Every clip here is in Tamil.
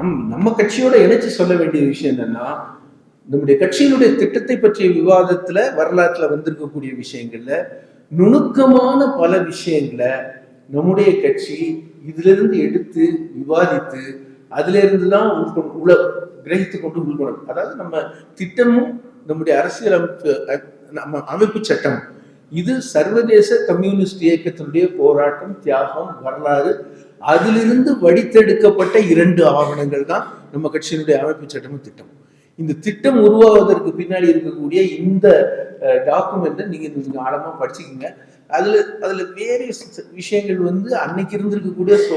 நம் நம்ம கட்சியோட இணைச்சு சொல்ல வேண்டிய விஷயம் என்னன்னா நம்முடைய கட்சியினுடைய திட்டத்தை பற்றிய விவாதத்துல வரலாற்றுல வந்திருக்கக்கூடிய விஷயங்கள்ல நுணுக்கமான பல விஷயங்களை நம்முடைய கட்சி இதிலிருந்து எடுத்து விவாதித்து அதுல இருந்துதான் உள்கொண்டு உல கிரகித்து கொண்டு உள்கொண்டு அதாவது நம்ம திட்டமும் நம்முடைய அரசியல் அமைப்பு நம்ம அமைப்பு சட்டம் இது சர்வதேச கம்யூனிஸ்ட் இயக்கத்தினுடைய போராட்டம் தியாகம் வரலாறு அதிலிருந்து வடித்தெடுக்கப்பட்ட இரண்டு ஆவணங்கள் தான் நம்ம கட்சியினுடைய அமைப்பு சட்டமும் திட்டம் இந்த திட்டம் உருவாவதற்கு பின்னாடி இருக்கக்கூடிய இந்த டாக்குமெண்ட்டை நீங்கள் நீங்க ஆழமாக படிச்சுக்கோங்க. அதில் அதில் வேறு விஷயங்கள் வந்து அன்னைக்கு இருந்திருக்கக்கூடிய சோ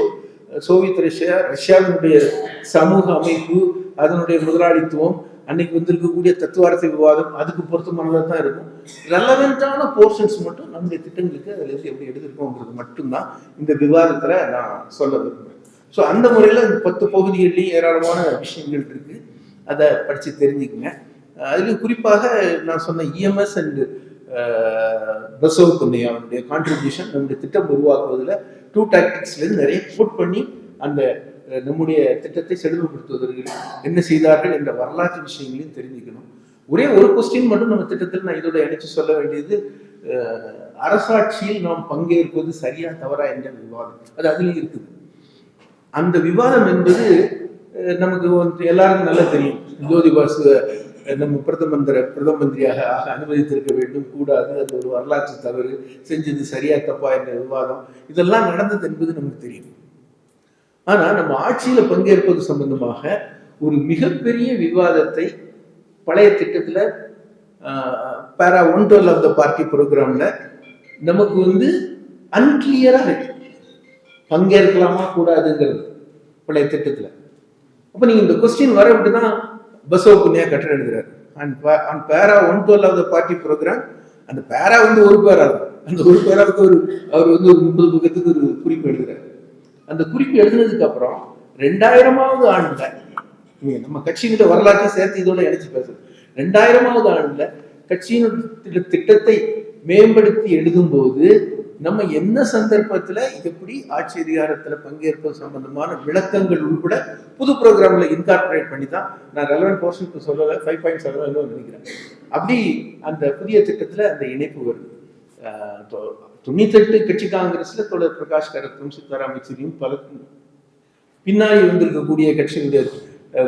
சோவியத் ரஷ்யா ரஷ்யாவினுடைய சமூக அமைப்பு அதனுடைய முதலாளித்துவம் அன்னைக்கு வந்திருக்கக்கூடிய தத்துவார்த்த விவாதம் அதுக்கு பொருத்தமானதாக தான் இருக்கும். ரெலவெண்ட்டான போர்ஷன்ஸ் மட்டும் நம்முடைய திட்டங்களுக்கு அதில் இருந்து எப்படி எடுத்திருக்கோங்கிறது மட்டும்தான் இந்த விவாதத்தில் நான் சொல்ல விரும்புகிறேன் ஸோ அந்த முறையில் இந்த பத்து பகுதிகள்லேயும் ஏராளமான விஷயங்கள் இருக்குது அதை படித்து தெரிஞ்சுக்கங்க. அதுலேயும் குறிப்பாக நான் சொன்ன இஎம்எஸ் இஎம்எஸ் அண்ட் பசவ அவனுடைய கான்ட்ரிபியூஷன் நம்முடைய திட்டம் உருவாக்குவதில் டூ டாக்டிக்ஸ்லேருந்து நிறைய ஃபுட் பண்ணி அந்த நம்முடைய திட்டத்தை செழுமைப்படுத்துவதற்கு என்ன செய்தார்கள் என்ற வரலாற்று விஷயங்களையும் தெரிஞ்சுக்கணும். ஒரே ஒரு கொஸ்டின் மட்டும் நம்ம திட்டத்தில் நான் இதோட இணைச்சு சொல்ல வேண்டியது அரசாட்சியில் நாம் பங்கேற்பது சரியா தவறா என்ற விவாதம். அது அதுலேயும் இருக்குது. அந்த விவாதம் என்பது நமக்கு வந்து எல்லாருக்கும் நல்லா தெரியும். ஜோதி பாசு நம்ம பிரதம மந்திர பிரதம மந்திரியாக ஆக அனுமதித்திருக்க வேண்டும். கூடாது அது ஒரு வரலாற்று தவறு. செஞ்சது சரியா தப்பா என்ற விவாதம். இதெல்லாம் நடந்தது என்பது நமக்கு தெரியும். ஆனா நம்ம ஆட்சியில பங்கேற்பது சம்பந்தமாக ஒரு மிகப்பெரிய விவாதத்தை பழைய திட்டத்துல para one twelve of the party ப்ரோக்ராம்ல நமக்கு வந்து அன்கிளியரா இருக்கு. பங்கேற்கலாமா கூடாதுங்கிறது பழைய திட்டத்துல. அப்ப நீங்க இந்த கொஸ்டின் வர தான் பசவ புண்ணியா கட்டணம் எழுதுறாரு. And and para one twelve of the party programme அந்த பேரா வந்து ஒரு பேரா அந்த ஒரு பேராவுக்கு ஒரு அவர் வந்து ஒரு முப்பது பக்கத்துக்கு ஒரு குறிப்பு எழுதுறாரு. அந்த குறிப்பு எழுதுனதுக்கு அப்புறம் ரெண்டாயிரமாவது ஆண்டுல நம்ம கட்சியினுடைய வரலாற்றை சேர்த்து இதோட இணைச்சு பேசுறது ரெண்டாயிரமாவது ஆண்டுல கட்சியினுடைய திட்டத்தை மேம்படுத்தி எழுதும்போது நம்ம என்ன சந்தர்ப்பத்துல எப்படி ஆட்சி அதிகாரத்துல பங்கேற்பது சம்பந்தமான விளக்கங்கள் உள்பட புது ப்ரோக்ராம்ல இன்கார்பரேட் பண்ணி தான் நான் ரெலவெண்ட் போர்ஷனுக்கு சொல்லல ஃபைவ் பாயிண்ட் செவன் நினைக்கிறேன். அப்படி அந்த புதிய திட்டத்துல அந்த இணைப்பு வருது. தொண்ணூத்தெட்டு கட்சி காங்கிரஸ்ல தொடர் பிரகாஷ் கரத்தும் சீதாராம் யெச்சூரியும் பல பின்னாடி வந்திருக்கக்கூடிய கட்சியினுடைய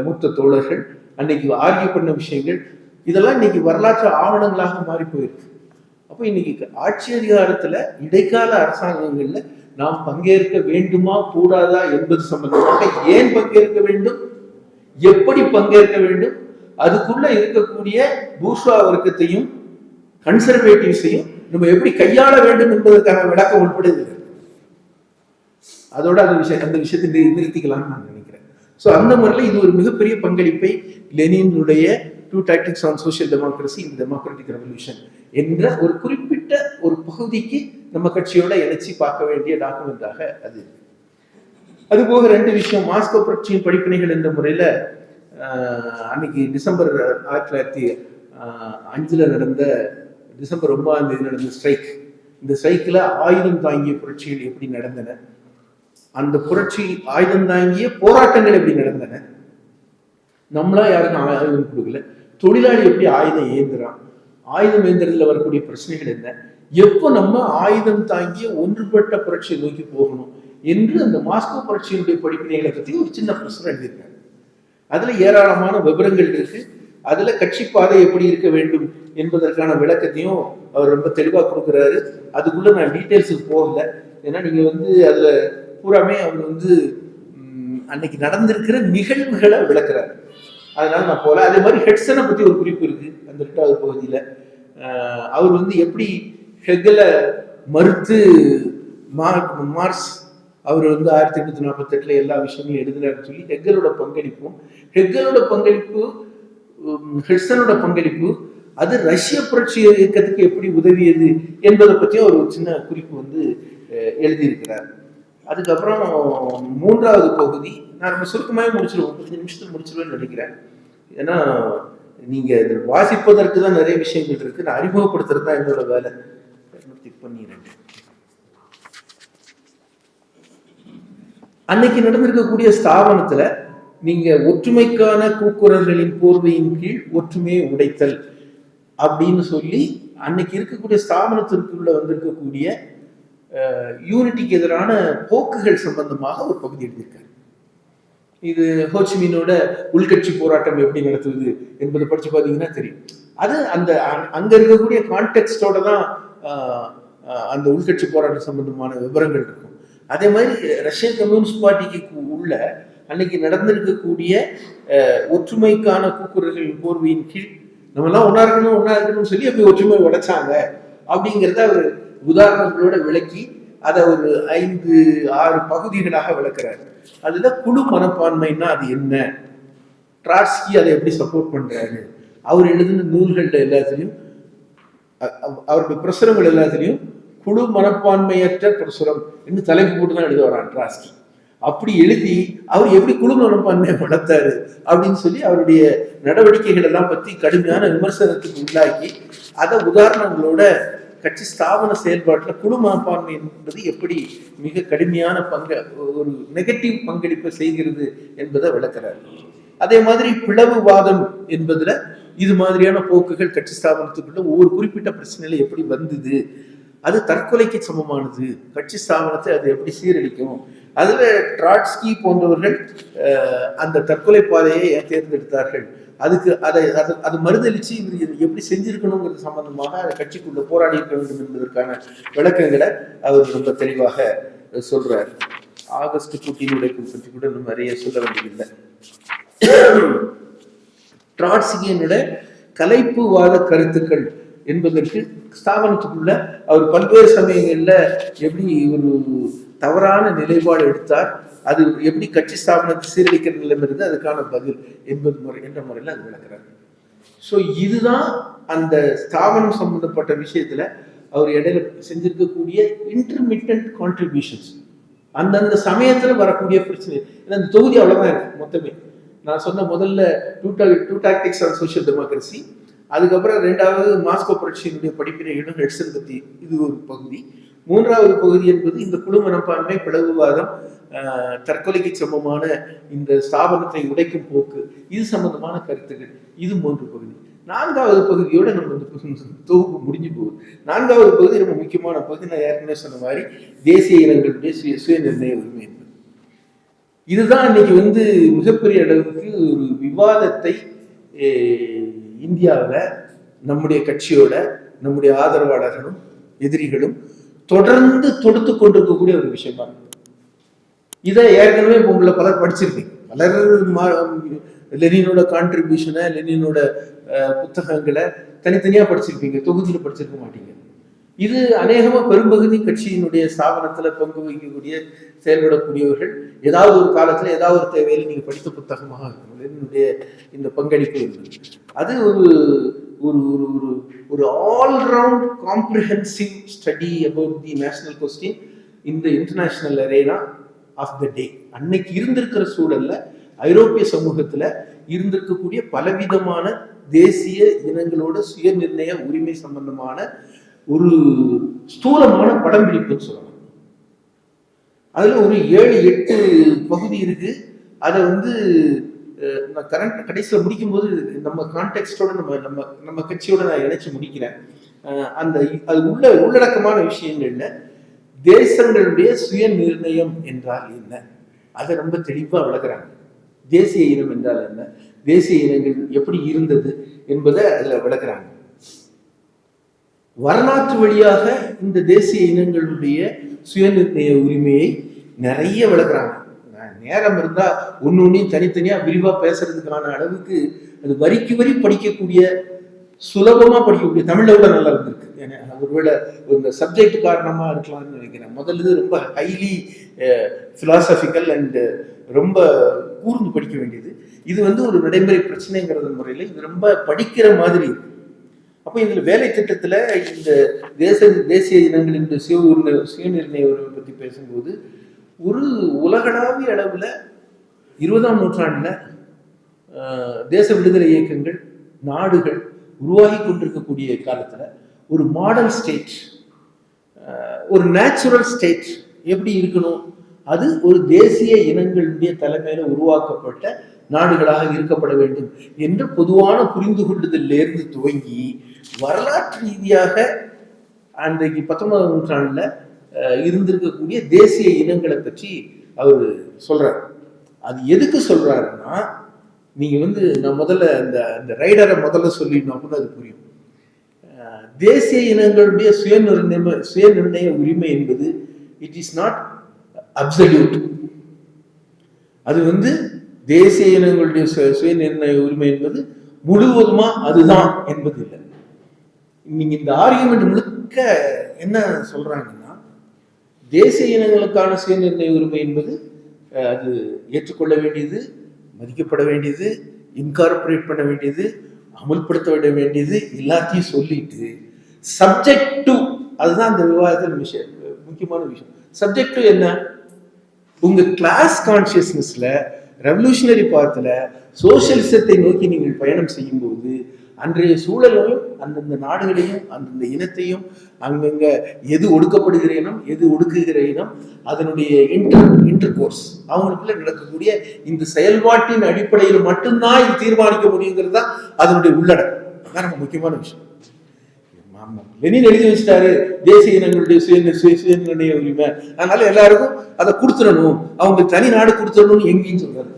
மூத்த தோழர்கள் அன்னைக்கு ஆர்கியூ பண்ண விஷயங்கள் இதெல்லாம் இன்னைக்கு வரலாற்று ஆவணங்களாக மாறி போயிருக்கு. அப்போ இன்னைக்கு ஆட்சி அதிகாரத்துல இடைக்கால அரசாங்கங்கள்ல நாம் பங்கேற்க வேண்டுமா கூடாதா என்பது சம்பந்தமாக ஏன் பங்கேற்க வேண்டும்? எப்படி பங்கேற்க வேண்டும்? அதுக்குள்ள இருக்கக்கூடிய பூர்ஷா வர்க்கத்தையும் கன்சர்வேட்டிவ்ஸையும் நம்ம எப்படி கையாள வேண்டும் என்பதற்கான விளக்கம் உட்படுது அதோட அந்த விஷயம் அந்த விஷயத்தை நிறுத்திக்கலாம்னு நான் நினைக்கிறேன். ஸோ அந்த முறையில் இது ஒரு மிகப்பெரிய பங்களிப்பை லெனினுடைய two tactics on social democracy இந்த டெமோக்ராட்டிக் ரெவல்யூஷன் என்ற ஒரு குறிப்பிட்ட ஒரு பகுதிக்கு நம்ம கட்சியோட இணைச்சி பார்க்க வேண்டிய டாக்குமெண்டாக அது. அதுபோக ரெண்டு விஷயம் மாஸ்கோ புரட்சியின் படிப்பினைகள் என்ற முறையில் அன்னைக்கு டிசம்பர் ஆயிரத்தி தொள்ளாயிரத்தி அஞ்சில் நடந்த டிசம்பர் ஒன்பதாம் தேதி நடந்த ஸ்ட்ரைக். இந்த ஸ்ட்ரைக்கில் ஆயுதம் தாங்கிய புரட்சிகள் எப்படி நடந்தன? அந்த புரட்சி ஆயுதம் தாங்கிய போராட்டங்கள் எப்படி நடந்தன? நம்மளா யாருக்கும் ஆயுதம் கொடுக்கல. தொழிலாளி எப்படி ஆயுதம் ஏந்துறான்? ஆயுதம் ஏந்துறதுல வரக்கூடிய பிரச்சனைகள் என்ன? எப்போ நம்ம ஆயுதம் தாங்கிய ஒன்றுபட்ட புரட்சியை நோக்கி போகணும் என்று அந்த மாஸ்கோ புரட்சியினுடைய படிப்பினைகளை பற்றி ஒரு சின்ன பிரச்சனை எழுதியிருக்காங்க அதுல ஏராளமான விவரங்கள் இருக்கு. அதுல கட்சி பாதை எப்படி இருக்க வேண்டும்? என்பதற்கான விளக்கத்தையும் அவர் ரொம்ப தெளிவாக கொடுக்குறாரு. அதுக்குள்ள நான் டீட்டெயில்ஸுக்கு போகல. ஏன்னா நீங்க வந்து அதுல பூராமே அவர் வந்து அன்னைக்கு நடந்திருக்கிற நிகழ்வுகளை விளக்குறாரு. அதனால நான் போகல. அதே மாதிரி ஹெட்சனை பத்தி ஒரு குறிப்பு இருக்கு அந்த எட்டாவது பகுதியில. அவர் வந்து எப்படி ஹெகலை மறுத்து மார்க் மார்ஸ் அவர் வந்து ஆயிரத்தி எட்நூத்தி நாற்பத்தெட்டுல எல்லா விஷயங்களும் எழுதுறாருன்னு சொல்லி ஹெகலோட பங்களிப்பும் ஹெகலோட பங்களிப்பு ஹெட்சனோட பங்களிப்பு அது ரஷ்ய புரட்சி இயக்கத்துக்கு எப்படி உதவியது என்பதை பற்றியும் ஒரு சின்ன குறிப்பு வந்து எழுதியிருக்கிறார். அதுக்கப்புறம் மூன்றாவது பகுதி நான் ரொம்ப சுருக்கமாகவே முடிச்சிருவோம். முப்பத்தஞ்சு நிமிஷத்துல முடிச்சிருவேன்னு நினைக்கிறேன். ஏன்னா நீங்கள் இதில் வாசிப்பதற்கு தான் நிறைய விஷயங்கள் இருக்கு. நான் அறிமுகப்படுத்துறது தான் என்னோட வேலை. டிக் பண்ணிடுறேன். அன்னைக்கு நடந்திருக்கக்கூடிய ஸ்தாபனத்துல நீங்க ஒற்றுமைக்கான கூக்குரல்களின் போர்வையின் கீழ் ஒற்றுமையை உடைத்தல். அப்படின்னு சொல்லி அன்னைக்கு இருக்கக்கூடிய ஸ்தாபனத்திற்குள்ள வந்திருக்கக்கூடிய யூனிட்டிக்கு எதிரான போக்குகள் சம்பந்தமாக ஒரு பகுதி எழுதியிருக்காரு. இது ஹோச்சிமீனோட உள்கட்சி போராட்டம் எப்படி நடத்துவது என்பதை படிச்சு பார்த்தீங்கன்னா தெரியும். அது அந்த அங்க இருக்கக்கூடிய கான்டெக்ட்டோட தான் அந்த உள்கட்சி போராட்டம் சம்பந்தமான விவரங்கள் இருக்கும். அதே மாதிரி ரஷ்ய கம்யூனிஸ்ட் பார்ட்டிக்கு உள்ள அன்னைக்கு நடந்திருக்கக்கூடிய ஒற்றுமைக்கான கூக்குரல்கள் போர்வையின் கீழ் நம்ம எல்லாம் ஒன்றா இருக்கணும் ஒன்றா இருக்கணும்னு சொல்லி அப்படி ஒற்றுமை உடைச்சாங்க. அப்படிங்கிறத அவர் உதாரணங்களோட விளக்கி அதை ஒரு ஐந்து ஆறு பகுதிகளாக விளக்குறாரு. அதுதான் குழு மனப்பான்மைன்னா அது என்ன? ட்ராட்ஸ்கி அதை எப்படி சப்போர்ட் பண்றாரு? அவர் எழுதின நூல்கள் எல்லாத்துலேயும் அவருடைய பிரசுரங்கள் எல்லாத்துலேயும் குழு மனப்பான்மையற்ற பிரசுரம் என்று தலைப்பு போட்டு தான் எழுத வரான் ட்ராஸ்கி அப்படி எழுதி அவர் எப்படி குழு பண்ண வளர்த்தாரு அப்படின்னு சொல்லி அவருடைய நடவடிக்கைகள் எல்லாம் பத்தி கடுமையான விமர்சனத்துக்கு உள்ளாக்கி அதை உதாரணங்களோட கட்சி ஸ்தாபன செயல்பாட்டில் குழு மனப்பான்மை என்பது எப்படி மிக கடுமையான பங்க ஒரு நெகட்டிவ் பங்களிப்பை செய்கிறது என்பதை விளக்குறாரு. அதே மாதிரி பிளவுவாதம் என்பதுல இது மாதிரியான போக்குகள் கட்சி ஸ்தாபனத்துக்குள்ள ஒவ்வொரு குறிப்பிட்ட பிரச்சனையில எப்படி வந்தது அது தற்கொலைக்கு சமமானது கட்சி ஸ்தாபனத்தை அது எப்படி சீரழிக்கும் அதில் ட்ராட்ஸ்கி போன்றவர்கள் அந்த தற்கொலை பாதையை தேர்ந்தெடுத்தார்கள். அதுக்கு அதை அது அது மறுதளிச்சு இவர் எப்படி செஞ்சிருக்கணுங்கிறது சம்பந்தமாக அந்த கட்சிக்குள்ள போராடி இருக்க வேண்டும் என்பதற்கான விளக்கங்களை அவர் ரொம்ப தெளிவாக சொல்றார். ஆகஸ்ட் புட்டினுடைய பற்றி கூட நம்ம நிறைய சொல்ல வேண்டியதில்லை. ட்ராட்ஸ்கியனுடைய கலைப்புவாத கருத்துக்கள் என்பதற்கு ஸ்தாபனத்துக்குள்ள அவர் பல்வேறு சமயங்களில் எப்படி ஒரு தவறான நிலைப்பாடு எடுத்தார் அது எப்படி கட்சி ஸ்தாபனத்தை சீரழிக்கிற நிலைமிருந்து அதுக்கான பதில் என்பது முறை என்ற முறையில் அது விளக்குறாரு. ஸோ இதுதான் அந்த ஸ்தாபனம் சம்பந்தப்பட்ட விஷயத்துல அவர் இடையில செஞ்சிருக்கக்கூடிய இன்டர்மீடியன்ட் கான்ட்ரிபியூஷன்ஸ் அந்தந்த சமயத்துல வரக்கூடிய பிரச்சனை. ஏன்னா இந்த தொகுதி அவ்வளோதான் இருக்கு மொத்தமே. நான் சொன்ன முதல்ல two two tactics on social democracy அதுக்கப்புறம் ரெண்டாவது மாஸ்கோ புரட்சியினுடைய இடம் ஹெட்சன் பத்தி இது ஒரு பகுதி. மூன்றாவது பகுதி என்பது இந்த குழு மனப்பான்மை பிளவுவாதம் ஆஹ், தற்கொலைக்கு சமமான இந்த ஸ்தாபனத்தை உடைக்கும் போக்கு இது சம்பந்தமான கருத்துக்கள். இது மூன்று பகுதி. நான்காவது பகுதியோட நம்ம இந்த தொகுப்பு முடிஞ்சு போகுது. நான்காவது பகுதி ரொம்ப முக்கியமான பகுதி. நான் ஏற்கனவே சொன்ன மாதிரி தேசிய இனங்களுடைய சுய சுய நிர்ணய உரிமை என்பது. இதுதான் இன்னைக்கு வந்து மிகப்பெரிய அளவுக்கு ஒரு விவாதத்தை இந்தியாவில் நம்முடைய கட்சியோட நம்முடைய ஆதரவாளர்களும் எதிரிகளும் தொடர்ந்து தொடுத்து கொண்டிருக்கக்கூடிய ஒரு விஷயமா இருக்கு இதை ஏற்கனவே இப்போ உங்களை பலர் படிச்சிருப்பீங்க. பலர் மா- லெனினோட கான்ட்ரிபியூஷனை லெனினோட அஹ், புத்தகங்களை தனித்தனியா படிச்சிருப்பீங்க. தொகுதியில் படிச்சிருக்க மாட்டீங்க. இது அநேகமாக பெரும்பகுதி கட்சியினுடைய ஸ்தாபனத்தில் பங்கு வகிக்கக்கூடிய செயல்படக்கூடியவர்கள். ஏதாவது ஒரு காலத்தில் ஏதாவது ஒரு தேவையில் நீங்கள் படித்த புத்தகமாக இருக்கும் என்னுடைய இந்த பங்களிப்பு இருந்தது அது ஒரு ஒரு ஒரு ஒரு ஒரு all round comprehensive study about the national question இந்த international arena of the day அன்னைக்கு இருந்திருக்கிற சூழலில் ஐரோப்பிய சமூகத்தில் இருந்திருக்கக்கூடிய பலவிதமான தேசிய இனங்களோட சுய நிர்ணய உரிமை சம்பந்தமான ஒரு ஸ்தூலமான படம் பிடிப்புன்னு சொல்லலாம். அதில் ஒரு ஏழு எட்டு பகுதி இருக்கு. அதை வந்து நான் கரண்ட் கடைசியில் முடிக்கும்போது நம்ம கான்டெக்ட்டோட நம்ம நம்ம நம்ம கட்சியோட நான் இணைச்சு முடிக்கிறேன். அந்த அது உள்ள உள்ளடக்கமான விஷயங்கள்ல தேசங்களுடைய சுய நிர்ணயம் என்றால் என்ன? அதை ரொம்ப தெளிவாக விளக்குறாங்க. தேசிய இனம் என்றால் என்ன? தேசிய இனங்கள் எப்படி இருந்தது என்பதை அதில் விளக்குறாங்க. வரலாற்று வழியாக இந்த தேசிய இனங்களுடைய சுயநிர்ணய உரிமையை நிறைய விளக்குறாங்க. நான் நேரம் இருந்தால் ஒன்று ஒன்றையும் தனித்தனியாக விரிவாக பேசுறதுக்கான அளவுக்கு அது வரிக்கு வரி படிக்கக்கூடிய சுலபமாக படிக்கக்கூடிய தமிழை கூட நல்லா இருந்திருக்கு. ஏன்னா ஒருவேளை இந்த சப்ஜெக்ட் காரணமாக இருக்கலாம்னு நினைக்கிறேன். முதல்ல இது ரொம்ப ஹைலி ஃபிலாசபிக்கல் அண்டு ரொம்ப கூர்ந்து படிக்க வேண்டியது. இது வந்து ஒரு நடைமுறை பிரச்சனைங்கிறது முறையில் இது ரொம்ப படிக்கிற மாதிரி இருக்கு. அப்போ இதில் வேலை திட்டத்தில் இந்த தேச தேசிய இனங்களின் சுய உரிமை சுயநிர்ணய உரிமை பற்றி பேசும்போது ஒரு உலகளாவிய அளவில் இருபதாம் நூற்றாண்டில் தேச விடுதலை இயக்கங்கள் நாடுகள் உருவாகி கொண்டிருக்கக்கூடிய காலத்தில் ஒரு மாடல் ஸ்டேட் ஒரு நேச்சுரல் ஸ்டேட் எப்படி இருக்கணும்? அது ஒரு தேசிய இனங்களுடைய தலைமையில உருவாக்கப்பட்ட நாடுகளாக இருக்கப்பட வேண்டும் என்ற பொதுவான புரிந்து கொள்ளுதலிலிருந்து துவங்கி வரலாற்று ரீதியாக அன்றைக்கு பத்தொன்பதாம் நூற்றாண்டில் இருந்திருக்கக்கூடிய தேசிய இனங்களை பற்றி அவர் சொல்கிறார் அது எதுக்கு சொல்றாருன்னா நீங்கள் வந்து நான் முதல்ல அந்த இந்த ரைடரை முதல்ல சொல்லிடணும் அப்படின்னு அது புரியும். தேசிய இனங்களுடைய சுயநிர்ணய சுயநிர்ணய உரிமை என்பது இட் இஸ் நாட் அப்சல்யூட் அது வந்து தேசிய இனங்களுடைய சு- சுயநிர்ணய உரிமை என்பது முழுவதுமா அதுதான் என்பது இல்லை. நீங்கள் இந்த ஆர்குமெண்ட் முழுக்க என்ன சொல்றாங்கன்னா தேசிய இனங்களுக்கான சுயநிர்ணய உரிமை என்பது அது ஏற்றுக்கொள்ள வேண்டியது மதிக்கப்பட வேண்டியது இன்கார்பரேட் பண்ண வேண்டியது அமல்படுத்த விட வேண்டியது எல்லாத்தையும் சொல்லிட்டு சப்ஜெக்ட் டு அதுதான் அந்த விவாதத்தில் விஷயம் முக்கியமான விஷயம். சப்ஜெக்ட் டு என்ன? உங்க கிளாஸ் கான்சியஸ்னஸ்ல ரெவல்யூஷனரி பாத்துல சோசியலிசத்தை நோக்கி நீங்கள் பயணம் செய்யும்போது அன்றைய சூழலையும் அந்தந்த நாடுகளையும் அந்தந்த இனத்தையும் அங்கங்க எது ஒடுக்கப்படுகிற இனம் எது ஒடுக்குகிற இனம் அதனுடைய இன்டர் இன்டர் கோர்ஸ் அவங்களுக்குள்ள நடக்கக்கூடிய இந்த செயல்பாட்டின் அடிப்படையில் மட்டும்தான் இது தீர்மானிக்க முடியுங்கிறது தான் அதனுடைய உள்ளடக்கம். அதான் ரொம்ப முக்கியமான விஷயம். ஆமா. லெனின் எழுதி வச்சிட்டாரு. தேசிய இனங்களுடைய சுய சுய சுயநிர்ணய உரிமை. அதனால எல்லாருக்கும் அதை கொடுத்துடணும். அவங்க தனி நாடு கொடுத்துடணும்னு எங்கேயும் சொல்றாரு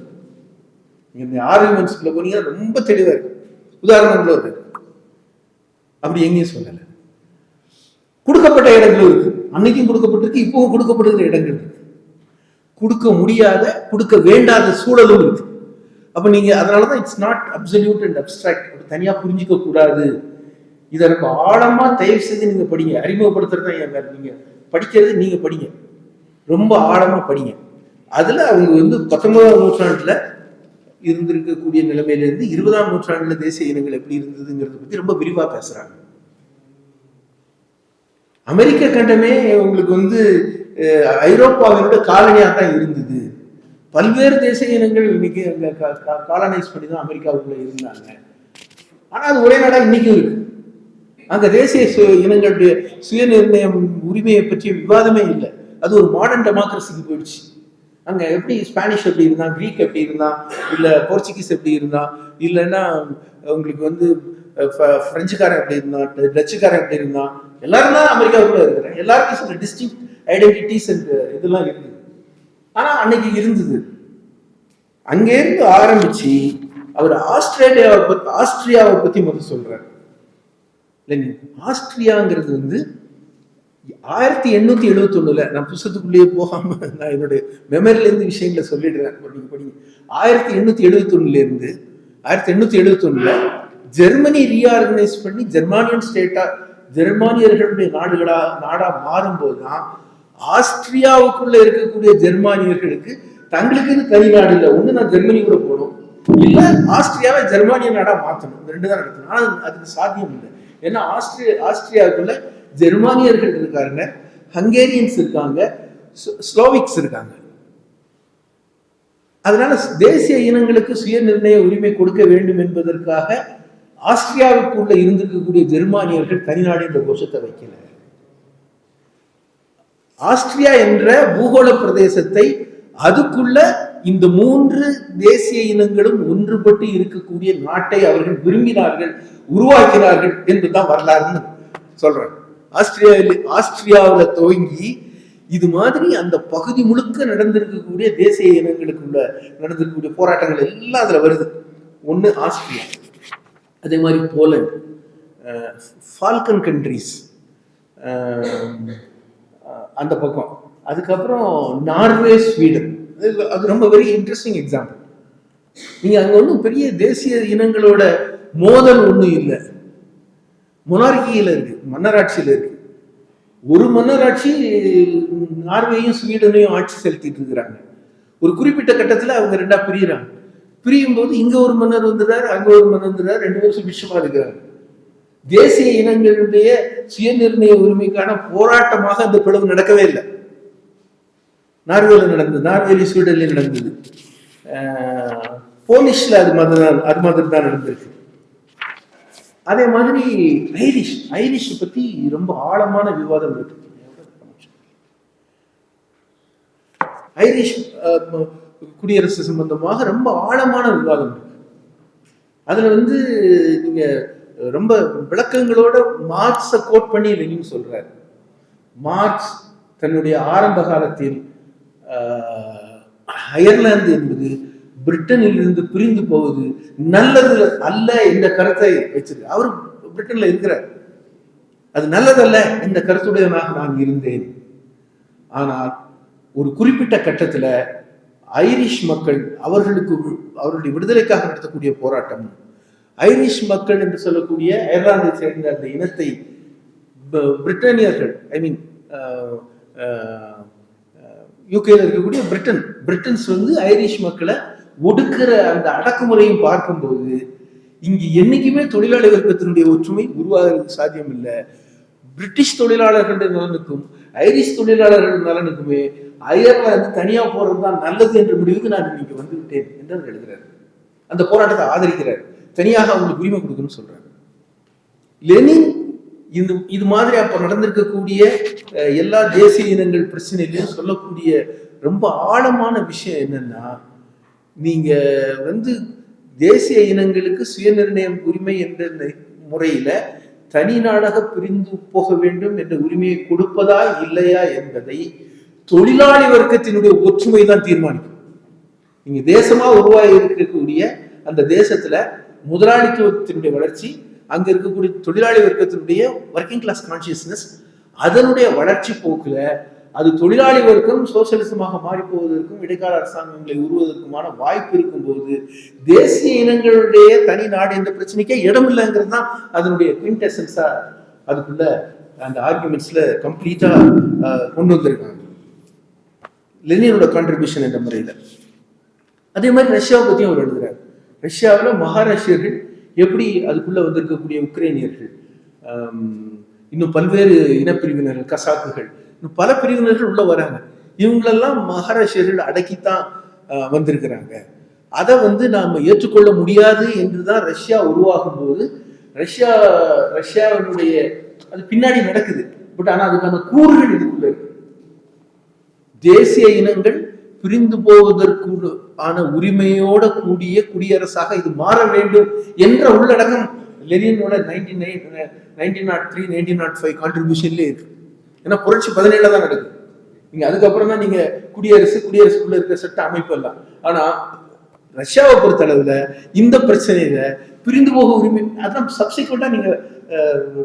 நீங்க இந்த ஆர்குமெண்ட்ஸ்குள்ள போனீங்கன்னா ரொம்ப தெளிவா இருக்கு. உதாரணங்கள் இருக்கு அப்படி எங்கேயும் சொல்லல. கொடுக்கப்பட்ட இடங்களும் இருக்கு. அன்னைக்கும் கொடுக்கப்பட்டிருக்கு இப்பவும் கொடுக்கப்படுகிற இடங்கள் இருக்கு. கொடுக்க முடியாத கொடுக்க வேண்டாத சூழலும் இருக்கு. அப்ப நீங்க அதனாலதான் it's not absolute and abstract தனியா புரிஞ்சுக்க கூடாது. இதை ரொம்ப ஆழமா தயவு செய்து நீங்க படிங்க. அறிமுகப்படுத்துறது தான் என் வேறு நீங்க படிக்கிறது நீங்க படிங்க. ரொம்ப ஆழமா படிங்க. அதுல அவங்க வந்து பத்தொன்பதாம் நூற்றாண்டுல இருந்திருக்கக்கூடிய நிலைமையிலிருந்து இருபதாம் நூற்றாண்டில் தேசிய இனங்கள் எப்படி இருந்ததுங்கிறத பற்றி ரொம்ப விரிவாக பேசுறாங்க. அமெரிக்க கண்டமே உங்களுக்கு வந்து ஐரோப்பாவினோட காலனியாக தான் இருந்தது. பல்வேறு தேசிய இனங்கள் இன்னைக்கு அங்கே காலனைஸ் பண்ணி தான் அமெரிக்காவுக்குள்ள இருந்தாங்க. ஆனால் அது ஒரே நாடாக இன்னைக்கும் இருக்கு. அங்கே தேசிய சு- இனங்களுடைய சுயநிர்ணயம் உரிமையை பற்றிய விவாதமே இல்லை. அது ஒரு மாடர்ன் டெமோக்ரஸிக்கு போயிடுச்சு. அங்கே எப்படி ஸ்பானிஷ் எப்படி இருந்தான்? க்ரீக் எப்படி இருந்தான்? இல்லை போர்ச்சுகீஸ் எப்படி இருந்தான்? இல்லைன்னா உங்களுக்கு வந்து ஃப்ரெஞ்சுக்காரன் எப்படி இருந்தான்? டச்சுக்காரன் எப்படி இருந்தான்? எல்லாரும் தான் அமெரிக்காவுக்குள்ள இருக்கிறேன் எல்லாருக்கும் சில டிஸ்டிங் ஐடென்டிட்டிஸ் அண்ட் இதெல்லாம் இருக்குது. ஆனால் அன்னைக்கு இருந்தது. அங்கேருந்து ஆரம்பிச்சு அவர் ஆஸ்திரேலியாவை பற்றி ஆஸ்திரியாவை பற்றி முதல் சொல்கிறார் இல்லைங்க ஆஸ்திரியாங்கிறது வந்து ஆயிரத்தி எண்ணூத்தி எழுபத்தி ஒண்ணுல நான் புத்தகத்துக்குள்ளேயே போகாம நான் என்னுடைய மெமரில இருந்து விஷயங்களை சொல்லிடுறேன். படிங்க. ஆயிரத்தி எண்ணூத்தி எழுபத்தி ஒண்ணுல இருந்து ஆயிரத்தி எண்ணூத்தி எழுபத்தி ஒண்ணுல ஜெர்மனி ரீஆர்கனைஸ் பண்ணி ஜெர்மானியன் ஸ்டேட்டா ஜெர்மானியர்களுடைய நாடுகளா நாடா மாறும்போது தான் ஆஸ்திரியாவுக்குள்ள இருக்கக்கூடிய ஜெர்மானியர்களுக்கு தங்களுக்குன்னு தனி நாடு இல்லை. ஒண்ணு நான் ஜெர்மனி கூட போகணும் இல்ல ஆஸ்திரியாவை ஜெர்மானிய நாடா மாத்தணும். இந்த ரெண்டு தான் நடத்தணும். ஆனா அதுக்கு சாத்தியம் இல்லை. ஏன்னா ஆஸ்திரிய ஆஸ்திரியாவுக்குள்ள ஜெர்மானியர்கள் இருக்காங்க ஹங்கேரியன்ஸ் இருக்காங்க ஸ்லோவிக்ஸ் இருக்காங்க. அதனால தேசிய இனங்களுக்கு சுய நிர்ணய உரிமை கொடுக்க வேண்டும் என்பதற்காக ஆஸ்திரியாவுக்குள்ள இருந்திருக்கக்கூடிய ஜெர்மானியர்கள் தனிநாடு என்ற கோஷத்தை வைக்கல. ஆஸ்திரியா என்ற பூகோள பிரதேசத்தை அதுக்குள்ள இந்த மூன்று தேசிய இனங்களும் ஒன்றுபட்டு இருக்கக்கூடிய நாட்டை அவர்கள் விரும்பினார்கள் உருவாக்கினார்கள் என்றுதான் வரலாறுன்னு சொல்றேன். ஆஸ்திரியாவில் ஆஸ்திரியாவில் துவங்கி இது மாதிரி அந்த பகுதி முழுக்க நடந்திருக்கக்கூடிய தேசிய இனங்களுக்குள்ள நடந்திருக்கக்கூடிய போராட்டங்கள் எல்லாம் அதில் வருது. ஒன்று ஆஸ்திரியா அதே மாதிரி போலண்ட் ஃபால்கன் கண்ட்ரீஸ் அந்த பக்கம். அதுக்கப்புறம் நார்வே ஸ்வீடன். அது அது ரொம்ப வெரி இன்ட்ரெஸ்டிங் எக்ஸாம்பிள் நீங்கள் அங்கே ஒன்றும் பெரிய தேசிய இனங்களோட மோதல் ஒன்றும் இல்லை. மொனார்கியில் இருக்கு மன்னராட்சியில் இருக்கு. ஒரு மன்னராட்சி நார்வேயும் ஸ்வீடனையும் ஆட்சி செலுத்திட்டு இருக்கிறாங்க. ஒரு குறிப்பிட்ட கட்டத்தில் அவங்க ரெண்டா பிரியறாங்க. பிரியும் போது இங்க ஒரு மன்னர் வந்துடுறாரு அங்க ஒரு மன்னர் வந்துடுறாரு ரெண்டு பேரும் சுபிட்சமா இருக்கிறாங்க. தேசிய இனங்களுடைய சுயநிர்ணய உரிமைக்கான போராட்டமாக அந்த பிளவு நடக்கவே இல்லை. நார்வேல நடந்தது நார்வேலி ஸ்வீடன்ல நடந்தது. அஹ் அது மாதிரி தான் அது மாதிரி தான் நடந்திருக்கு. அதே மாதிரி ஐரிஷ் ஐரிஷ் பத்தி ரொம்ப ஆழமான விவாதம் இருக்கு. ஐரிஷ் குடியரசு சம்பந்தமாக ரொம்ப ஆழமான விவாதம் இருக்கு. அதுல வந்து நீங்க ரொம்ப விளக்கங்களோட மார்க்ஸை கோட் பண்ணி லெனின் சொல்றாரு. மார்க்ஸ் தன்னுடைய ஆரம்ப காலத்தில் அயர்லாந்து என்பது பிரிட்டனில் இருந்து பிரிந்து போவது நல்லது அல்ல இந்த கருத்தை வச்சிருக்கு அவர் பிரிட்டன்ல இருக்கிறார். அது நல்லதல்ல இந்த கருத்துடையவனாக நான் இருந்தேன். ஆனால் ஒரு குறிப்பிட்ட கட்டத்துல ஐரிஷ் மக்கள் அவர்களுக்கு அவருடைய அவர்களுடைய விடுதலைக்காக நடத்தக்கூடிய போராட்டம் ஐரிஷ் மக்கள் என்று சொல்லக்கூடிய அயர்லாந்தை சேர்ந்த அந்த இனத்தை பிரிட்டானியர்கள் ஐ மீன் யூகேல இருக்கக்கூடிய பிரிட்டன் பிரிட்டன்ஸ் வந்து ஐரிஷ் மக்களை ஒடுக்கிற அந்த அடக்குமுறையும் பார்க்கும்போது இங்கு என்னைக்குமே தொழிலாளி வர்க்கத்தினுடைய ஒற்றுமை உருவாகிறது சாத்தியம் இல்லை பிரிட்டிஷ் தொழிலாளர்களுடைய நலனுக்கும் ஐரிஷ் தொழிலாளர்கள் நலனுக்குமே அயர்லாந்து தனியா போறது தான் நல்லது என்ற முடிவுக்கு நான் இன்னைக்கு வந்து விட்டேன் என்று அவர் எழுதுறாரு. அந்த போராட்டத்தை ஆதரிக்கிறார். தனியாக அவங்களுக்கு உரிமை கொடுக்கணும்னு சொல்றாரு. லெனின் இது இது மாதிரி அப்ப நடந்திருக்கக்கூடிய எல்லா தேசிய இனங்கள் பிரச்சனையிலையும் சொல்லக்கூடிய ரொம்ப ஆழமான விஷயம் என்னன்னா நீங்க வந்து தேசிய இனங்களுக்கு சுயநிர்ணயம் உரிமை என்ற நெ- முறையில தனி நாடாக பிரிந்து போக வேண்டும் என்ற உரிமையை கொடுப்பதா இல்லையா என்பதை தொழிலாளி வர்க்கத்தினுடைய ஒற்றுமை தான் தீர்மானிக்கும். நீங்க தேசமா உருவாகி இருக்கக்கூடிய அந்த தேசத்துல முதலாளித்துவத்தினுடைய வளர்ச்சி அங்க இருக்கக்கூடிய தொழிலாளி வர்க்கத்தினுடைய ஒர்க்கிங் கிளாஸ் கான்சியஸ்னஸ் அதனுடைய வளர்ச்சி போக்குல அது தொழிலாளி வர்க்கம் சோசியலிசமாக மாறி போவதற்கும் இடைக்கால அரசாங்கங்களை உருவதற்குமான வாய்ப்பு இருக்கும்போது தேசிய இனங்களுடைய தனி நாடு என்ற பிரச்சனைக்கே இடம் இல்லைங்கிறது தான் அதனுடைய குவிண்டெசன்ஸா அதுக்குள்ள அந்த ஆர்குமெண்ட்ஸ்ல கம்ப்ளீட்டா கொண்டு வந்திருக்காங்க. லெனினோட கான்ட்ரிபியூஷன் என்ற முறையில். அதே மாதிரி ரஷ்யாவை பற்றியும் அவர் எழுதுறார். ரஷ்யாவில் மகாராஷ்டிரியர்கள் எப்படி அதுக்குள்ள வந்திருக்கக்கூடிய உக்ரைனியர்கள் இன்னும் பல்வேறு இனப்பிரிவினர்கள் கசாக்குகள் பல பிரிவினர்கள் உள்ள வராங்க. இவங்களெல்லாம் மகாராஷ்டிரியர்கள் அடக்கித்தான் வந்திருக்கிறாங்க. அதை வந்து நாம் ஏற்றுக்கொள்ள முடியாது என்று தான் ரஷ்யா உருவாகும் போது ரஷ்யா ரஷ்யாவினுடைய அது பின்னாடி நடக்குது. பட் ஆனால் அதுக்கான கூறுகள் இதுக்குள்ள இருக்கு. தேசிய இனங்கள் பிரிந்து போவதற்கு ஆன உரிமையோட கூடிய குடியரசாக இது மாற வேண்டும் என்ற உள்ளடக்கம் லெனினோட nineteen nine nineteen nought three nineteen nought five கான்ட்ரிபியூஷன்லேயே இருக்கு. ஏன்னா புரட்சி பதினேழுல தான் நடக்குது. நீங்க அதுக்கப்புறம் தான் நீங்க குடியரசு குடியரசுக்குள்ள இருக்க சட்ட அமைப்பு எல்லாம் ஆனா ரஷ்யாவை பொறுத்தளவுல இந்த பிரச்சனையில பிரிந்து போக உரிமை அதான் சப்சிக்வெண்டா நீங்க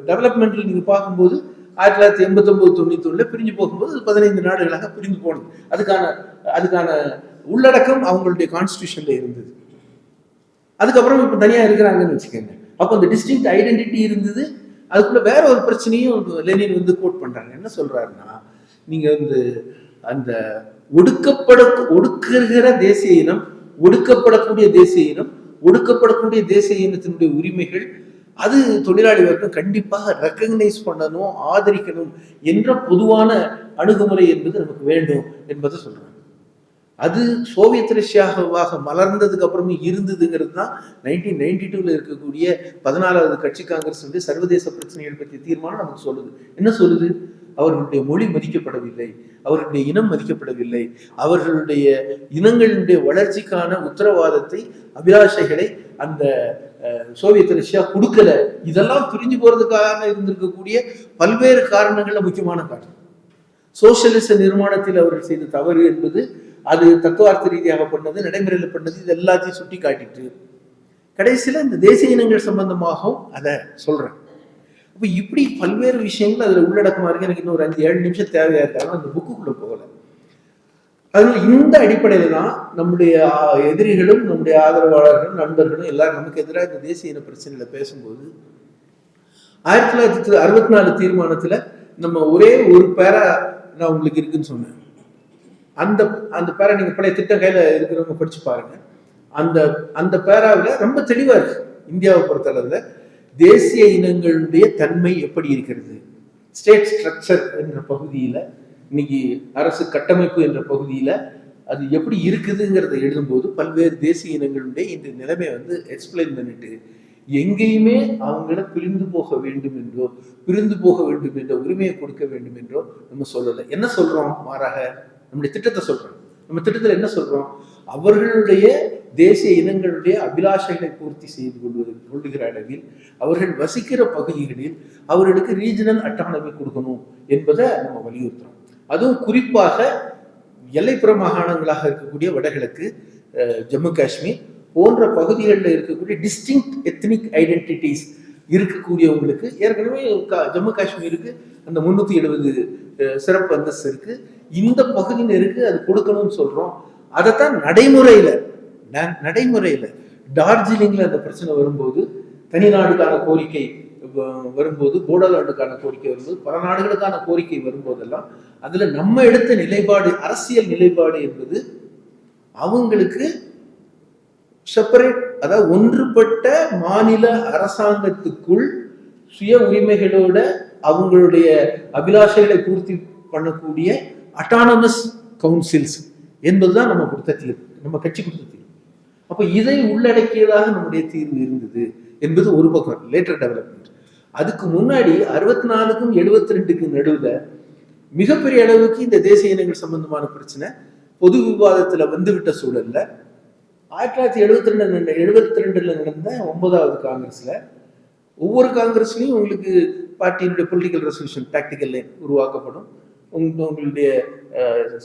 டெவலப்மெண்ட்ல நீங்க பார்க்கும்போது ஆயிரத்தி தொள்ளாயிரத்தி எண்பத்தி ஒன்பது தொண்ணூத்தி ஒண்ணுல பிரிஞ்சு போகும்போது பதினைந்து நாடுகளாக பிரிந்து போனது. அதுக்கான அதுக்கான உள்ளடக்கம் அவங்களுடைய கான்ஸ்டியூஷன்ல இருந்தது. அதுக்கப்புறம் இப்ப தனியா இருக்கிறாங்கன்னு வச்சுக்கோங்க. அப்போ அந்த டிஸ்டிங் ஐடென்டிட்டி இருந்தது. அதுக்குள்ள வேற ஒரு பிரச்சனையும் லெனின் வந்து கோட் பண்றாங்க. என்ன சொல்றாருன்னா நீங்க வந்து அந்த ஒடுக்கப்பட ஒடுக்குகிற தேசிய இனம் ஒடுக்கப்படக்கூடிய தேசிய இனம் ஒடுக்கப்படக்கூடிய தேசிய இனத்தினுடைய உரிமைகள் அது தொழிலாளி வர்க்கம் கண்டிப்பாக ரெக்கக்னைஸ் பண்ணணும் ஆதரிக்கணும் என்ற பொதுவான அணுகுமுறை என்பது நமக்கு வேண்டும் என்பதை சொல்றாங்க. அது சோவியத் ரஷ்யாவாக மலர்ந்ததுக்கு அப்புறமும் இருந்ததுங்கிறது தான் நைன்டீன் நைன்டி டூவில் இருக்கக்கூடிய பதினாலாவது கட்சி காங்கிரஸ் வந்து சர்வதேச பிரச்சனைகள் பற்றிய தீர்மானம் நமக்கு சொல்லுது. என்ன சொல்லுது? அவர்களுடைய மொழி மதிக்கப்படவில்லை அவர்களுடைய இனம் மதிக்கப்படவில்லை அவர்களுடைய இனங்களுடைய வளர்ச்சிக்கான உத்தரவாதத்தை அபிலாஷைகளை அந்த சோவியத் ரஷ்யா கொடுக்கல. இதெல்லாம் பிரிஞ்சு போறதுக்காக இருந்திருக்கக்கூடிய பல்வேறு காரணங்கள்ல முக்கியமான காரணம். சோசியலிச நிர்மாணத்தில் அவர்கள் செய்த தவறு என்பது அது தத்துவார்த்த ரீதியாக பண்ணது நடைமுறையில் பண்ணது இது எல்லாத்தையும் சுட்டி காட்டிட்டு. கடைசியில் இந்த தேசிய இனங்கள் சம்பந்தமாகவும் அதை சொல்கிறேன் அப்போ இப்படி பல்வேறு விஷயங்கள் அதில் உள்ளடக்கமாக இருக்கு. எனக்கு இன்னும் ஒரு அஞ்சு ஏழு நிமிஷம் தேவையாக இருக்காங்க அந்த புக்குக்குள்ளே போகலை. அதனால இந்த அடிப்படையில் தான் நம்முடைய எதிரிகளும் நம்முடைய ஆதரவாளர்களும் நண்பர்களும் எல்லாரும் நமக்கு எதிராக இந்த தேசிய இன பிரச்சனையில் பேசும்போது ஆயிரத்தி தொள்ளாயிரத்தி அறுபத்தி நாலு தீர்மானத்தில் நம்ம ஒரே ஒரு பேரா நான் உங்களுக்கு இருக்குன்னு சொன்னேன். அந்த அந்த பேரை நீங்கள் பழைய திட்டம் கையில் இருக்கிறவங்க படிச்சு பாருங்கள் அந்த அந்த பேராவில் ரொம்ப தெளிவாக இருக்கு. இந்தியாவை பொறுத்தளவில் தேசிய இனங்களுடைய தன்மை எப்படி இருக்கிறது? ஸ்டேட் ஸ்ட்ரக்சர் என்ற பகுதியில் இன்னைக்கு அரசு கட்டமைப்பு என்ற பகுதியில் அது எப்படி இருக்குதுங்கிறத எழுதும்போது பல்வேறு தேசிய இனங்களுடைய இந்த நிலைமை வந்து எக்ஸ்பிளைன் பண்ணிட்டு எங்கேயுமே அவங்கள பிரிந்து போக வேண்டும் என்றோ பிரிந்து போக வேண்டும் என்ற உரிமையை கொடுக்க வேண்டும் என்றோ நம்ம சொல்லலை. என்ன சொல்றோம் மாறாக? நம்முடைய திட்டத்தை சொல்றோம். நம்ம திட்டத்தில் என்ன சொல்றோம்? அவர்களுடைய தேசிய இனங்களுடைய அபிலாஷைகளை பூர்த்தி செய்து கொள்வது கொள்ளுகிற அளவில் அவர்கள் வசிக்கிற பகுதிகளில் அவர்களுக்கு ரீஜனல் அட்டானமி கொடுக்கணும் என்பதை நம்ம வலியுறுத்துறோம். அதுவும் குறிப்பாக எல்லைப்புற மாகாணங்களாக இருக்கக்கூடிய வடகிழக்கு ஜம்மு காஷ்மீர் போன்ற பகுதிகளில் இருக்கக்கூடிய டிஸ்டிங் எத்னிக் ஐடென்டிட்டிஸ் இருக்கக்கூடியவங்களுக்கு ஏற்கனவே கா- ஜம்மு காஷ்மீருக்கு அந்த முந்நூற்றி எழுபது சிறப்பு அந்தஸ்து இருக்குது இந்த பகுதியினருக்கு அது கொடுக்கணும்னு சொல்கிறோம் அதைத்தான் நடைமுறையில் ந- நடைமுறையில் டார்ஜிலிங்கில் அந்த பிரச்சனை வரும்போது தனிநாடுக்கான கோரிக்கை வ- வரும்போது நாடுக்கான கோரிக்கை வரும்போது பல நாடுகளுக்கான கோரிக்கை வரும்போதெல்லாம் அதில் நம்ம எடுத்த நிலைப்பாடு அரசியல் நிலைப்பாடு என்பது அவங்களுக்கு செப்பரேட் அதாவது ஒன்றுபட்ட மாநில அரசாங்கத்துக்குள் சுய உரிமைகளோட அவங்களுடைய அபிலாஷைகளை பூர்த்தி பண்ணக்கூடிய அட்டானமஸ் கவுன்சில்ஸ் என்பதுதான் நம்ம கொடுத்த தீர்வு நம்ம கட்சி கொடுத்த தீர்வு அப்ப இதை உள்ளடக்கியதாக நம்முடைய தீர்வு இருந்தது என்பது ஒரு பக்கம் லேட்டர் டெவலப்மெண்ட் அதுக்கு முன்னாடி அறுபத்தி நாலுக்கும் எழுபத்தி ரெண்டுக்கும் நடுவில் மிகப்பெரிய அளவுக்கு இந்த தேசிய இனங்கள் சம்பந்தமான பிரச்சனை பொது விவாதத்தில் வந்துவிட்ட சூழல்ல ஆயிரத்தி தொள்ளாயிரத்தி எழுபத்தி ரெண்டு எழுபத்தி ரெண்டுல நடந்த ஒன்பதாவது காங்கிரஸ்ல ஒவ்வொரு காங்கிரஸ்லையும் உங்களுக்கு பார்ட்டியினுடைய பொலிட்டிக்கல் ரெசல்யூஷன் டாக்டிக்கல் உருவாக்கப்படும். உங்களுடைய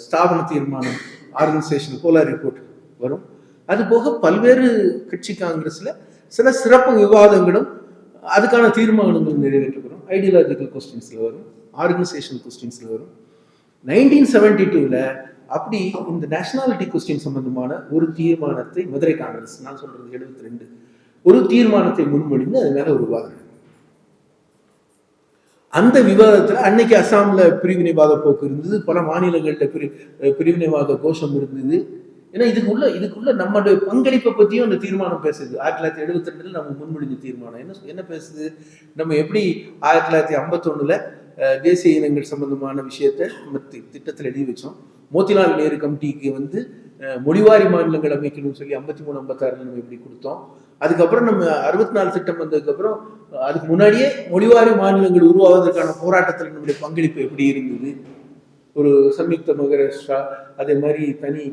ஸ்தாபன தீர்மானம் ஆர்கனைசேஷன் போலார் ரிப்போர்ட் வரும். அது போக பல்வேறு கட்சி காங்கிரஸ்ல சில சிறப்பு விவாதங்களும் அதுக்கான தீர்மானங்களும் நிறைவேற்றப்படும். ஐடியாலஜிக்கல் கொஸ்டின்ஸ்ல வரும். ஆர்கனைசேஷன் கொஸ்டின்ஸ்ல வரும். நைன்டீன் செவன்டி டூவில் அப்படி இந்த நேஷனாலிட்டி கொஸ்டின் சம்பந்தமான ஒரு தீர்மானத்தை மதுரை காங்கிரஸ் நான் சொல்றது எழுபத்தி ரெண்டு ஒரு தீர்மானத்தை முன்மொழிந்து அது மேல ஒரு விவாதம் அந்த விவாதத்துல அன்னைக்கு அஸ்ஸாம்ல பிரிவினைவாத போக்கு இருந்தது பல மாநிலங்கள்ல பிரி பிரிவினைவாத கோஷம் இருந்தது. ஏன்னா இதுக்குள்ள இதுக்குள்ள நம்மளுடைய பங்களிப்பை பத்தியும் அந்த தீர்மானம் பேசுது. ஆயிரத்தி தொள்ளாயிரத்தி எழுபத்தி ரெண்டுல நம்ம முன்மொழிஞ்ச தீர்மானம். என்ன என்ன பேசுது? நம்ம எப்படி ஆயிரத்தி தொள்ளாயிரத்தி ஐம்பத்தொன்னுல தேசிய இனங்கள் சம்பந்தமான விஷயத்த நம்ம திட்டத்தில் எழுதி வச்சோம். மோதிலால் நேரு கமிட்டிக்கு வந்து மொழிவாரி மாநிலங்கள் அமைக்கணும்னு சொல்லி ஐம்பத்தி மூணு ஐம்பத்தாறுல நம்ம எப்படி கொடுத்தோம். அதுக்கப்புறம் நம்ம அறுபத்தி நாலு திட்டம் வந்ததுக்கப்புறம் அதுக்கு முன்னாடியே மொழிவாரி மாநிலங்கள் உருவாவதற்கான போராட்டத்தில் நம்முடைய பங்களிப்பு எப்படி இருந்தது? ஒரு சம்யுக்த மகாராஷ்டிரா அதே மாதிரி தனி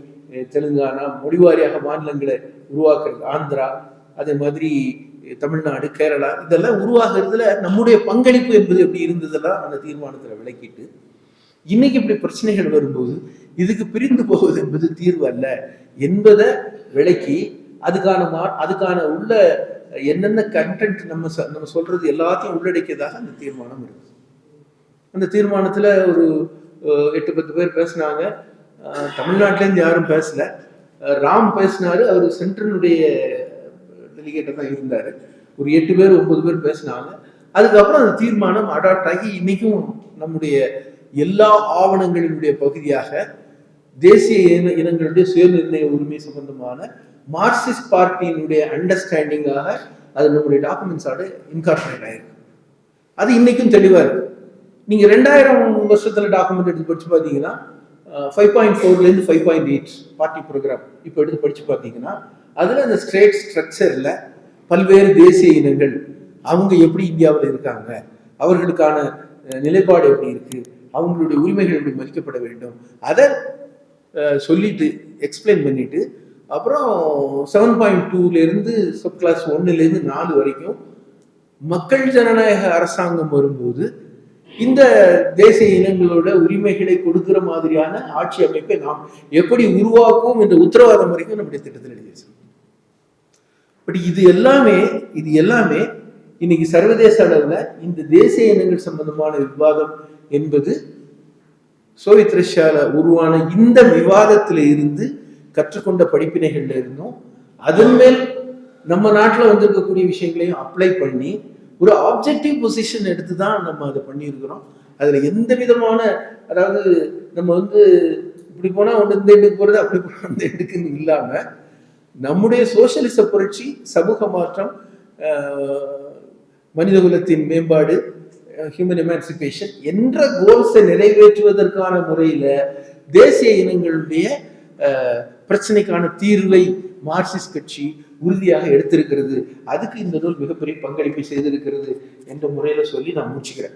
தெலுங்கானா மொழிவாரியாக மாநிலங்களை உருவாக்குறது ஆந்திரா அதே மாதிரி தமிழ்நாடு கேரளா இதெல்லாம் உருவாகிறதுல நம்முடைய பங்களிப்பு என்பது எப்படி இருந்ததெல்லாம் அந்த தீர்மானத்தில் விளக்கிட்டு இன்னைக்கு இப்படி பிரச்சனைகள் வரும்போது இதுக்கு பிரிந்து போவது என்பது தீர்வு அல்ல. என்பதை விளக்கி அதுக்கான மா அதுக்கான உள்ள என்னென்ன கண்டென்ட் நம்ம நம்ம சொல்றது எல்லாத்தையும் உள்ளடக்கியதாக அந்த தீர்மானம் இருக்கு. அந்த தீர்மானத்துல ஒரு எட்டு பத்து பேர் பேசினாங்க. தமிழ்நாட்டிலேருந்து யாரும் பேசல. ராம் பேசினாரு. அவர் சென்ட்ரனுடைய டெலிகேட்டர் தான் இருந்தாரு. ஒரு எட்டு பேர் ஒன்பது பேர் பேசினாங்க. அதுக்கப்புறம் அந்த தீர்மானம் அடாப்ட் ஆகி இன்னைக்கும் நம்முடைய எல்லா ஆவணங்களினுடைய பகுதியாக தேசிய இன இனங்களுடைய சுயநிர்ணய உரிமை சம்பந்தமான மார்க்சிஸ்ட் பார்ட்டியினுடைய அண்டர்ஸ்டாண்டிங்காக அது நம்முடைய டாக்குமெண்ட்ஸோட இன்கார்பரேட் ஆயிருக்கு. அது இன்னைக்கும் தெளிவாக இருக்கு. நீங்கள் ரெண்டாயிரம் வருஷத்தில் டாக்குமெண்ட் எடுத்து படித்து பார்த்தீங்கன்னா five point ஃபோர்லேருந்து five point eight party programme இப்போ எடுத்து படித்து பார்த்தீங்கன்னா அதில் அந்த ஸ்ட்ரேட் ஸ்ட்ரக்சரில் பல்வேறு தேசிய இனங்கள் அவங்க எப்படி இந்தியாவில் இருக்காங்க அவர்களுக்கான நிலைப்பாடு எப்படி இருக்குது அவங்களுடைய உரிமைகள் எப்படி மதிக்கப்பட வேண்டும் அதை சொல்லிட்டு எக்ஸ்பிளைன் பண்ணிட்டு அப்புறம் செவன் பாயிண்ட் டூலேருந்து சப் கிளாஸ் ஒன்னுலேருந்து நாலு வரைக்கும் மக்கள் ஜனநாயக அரசாங்கம் வரும்போது இந்த தேசிய இனங்களோட உரிமைகளை கொடுக்கிற மாதிரியான ஆட்சி அமைப்பை நாம் எப்படி உருவாக்குவோம் என்ற உத்தரவாதம் வரைக்கும் நம்முடைய திட்டத்தில் எழுதி வச்சிருக்கோம். பட் இது எல்லாமே இது எல்லாமே இன்னைக்கு சர்வதேச அளவில் இந்த தேசிய இனங்கள் சம்பந்தமான விவாதம் என்பது சோவியத் ரஷ்யாவில் உருவான இந்த விவாதத்தில் இருந்து கற்றுக்கொண்ட படிப்பினைகள்ல இருந்தும் அதன் மேல் நம்ம நாட்டில் வந்திருக்கக்கூடிய விஷயங்களையும் அப்ளை பண்ணி ஒரு ஆப்ஜெக்டிவ் பொசிஷன் எடுத்து தான் நம்ம அதை பண்ணியிருக்கிறோம். அதில் எந்த விதமான அதாவது நம்ம வந்து இப்படி போனால் ஒன்று இந்த எண்டுக்கு போகிறது அப்படி போனால் அந்த எண்டுக்குன்னு இல்லாமல் நம்முடைய சோசியலிச புரட்சி சமூக மாற்றம் மனிதகுலத்தின் மேம்பாடு Uh, ஹியூமன் எமான்சிபேஷன் என்ற கோல்ஸை நிறைவேற்றுவதற்கான முறையில் தேசிய இனங்களுடைய uh, பிரச்சனைக்கான தீர்வை மார்க்சிஸ்ட் கட்சி உறுதியாக எடுத்திருக்கிறது. அதுக்கு இந்த நூல் மிகப்பெரிய பங்களிப்பை செய்திருக்கிறது என்ற முறையில் சொல்லி நான் முடிச்சுக்கிறேன்.